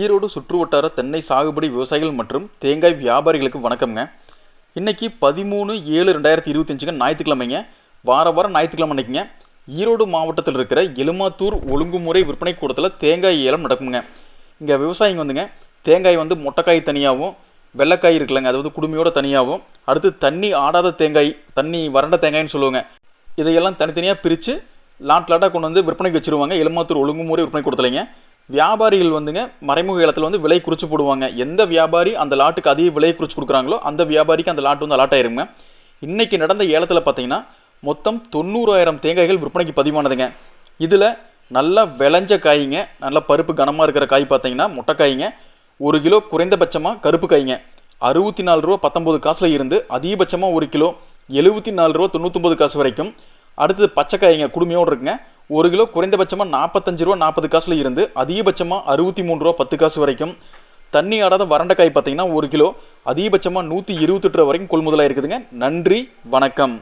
ஈரோடு சுற்றுவட்டார தென்னை சாகுபடி விவசாயிகள் மற்றும் தேங்காய் வியாபாரிகளுக்கு வணக்கம்ங்க. இன்னைக்கு பதிமூணு ஏழு ரெண்டாயிரத்தி இருபத்தஞ்சுங்க ஞாயிற்றுக்கிழமைங்க. வார வாரம் ஞாயிற்றுக்கிழமை அன்னைக்குங்க. ஈரோடு மாவட்டத்தில் இருக்கிற எலுமாத்தூர் ஒழுங்குமுறை விற்பனை கூடத்தில் தேங்காய் ஏலம் நடக்குங்க இங்கே விவசாயிங்க வந்துங்க தேங்காய் வந்து மொட்டைக்காய் தனியாகவும் வெள்ளைக்காய் இருக்குல்லங்க அது வந்து குடுமையோட தனியாகவும் அடுத்து தண்ணி ஆடாத தேங்காய் தண்ணி வறண்ட தேங்காய்னு சொல்லுவாங்க. இதையெல்லாம் தனித்தனியாக பிரித்து லாட் லாட்டாக கொண்டு வந்து விற்பனைக்கு வச்சிருவாங்க. எலுமாத்தூர் ஒழுங்குமுறை விற்பனை கொடுத்தலைங்க வியாபாரிகள் வந்துங்க மறைமுக இடத்துல வந்து விலை குறிச்சு போடுவாங்க. எந்த வியாபாரி அந்த லாட்டுக்கு அதிக விலை குறிச்சு கொடுக்குறாங்களோ அந்த வியாபாரிக்கு அந்த லாட்டு வந்து அலாட் ஆயிருங்க. இன்னைக்கு நடந்த ஏலத்தில் பார்த்தீங்கன்னா மொத்தம் தொண்ணூறாயிரம் தேங்காய்கள் விற்பனைக்கு பதிவானதுங்க. இதில் நல்லா விளைஞ்ச காய்ங்க நல்ல பருப்பு கனமாக இருக்கிற காய் பார்த்தீங்கன்னா முட்டைக்காய்ங்க ஒரு கிலோ குறைந்தபட்சமாக கருப்பு காய்ங்க. அறுபத்தி நாலு ரூபா பத்தொம்பது காசில் இருந்து அதிகபட்சமாக ஒரு கிலோ எழுபத்தி நாலு ரூபா தொண்ணூற்றொம்பது காசு வரைக்கும். அடுத்தது பச்சைக்காய்ங்க குடுமையோடு இருக்குங்க. ஒரு கிலோ குறைந்தபட்சமாக நாற்பத்தஞ்சு ரூபா நாற்பது காசில் இருந்து அதிகபட்சமாக அறுபத்தி மூணு ரூபா பத்து காசு வரைக்கும் தண்ணி ஆடாத வறண்டைக்காய் பார்த்தீங்கன்னா ஒரு கிலோ அதிகபட்சமாக நூற்றி இருபத்தெட்டு ரூபா வரைக்கும் கொள்முதலாக இருக்குதுங்க நன்றி வணக்கம்.